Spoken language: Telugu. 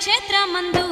నక్షత్రమందు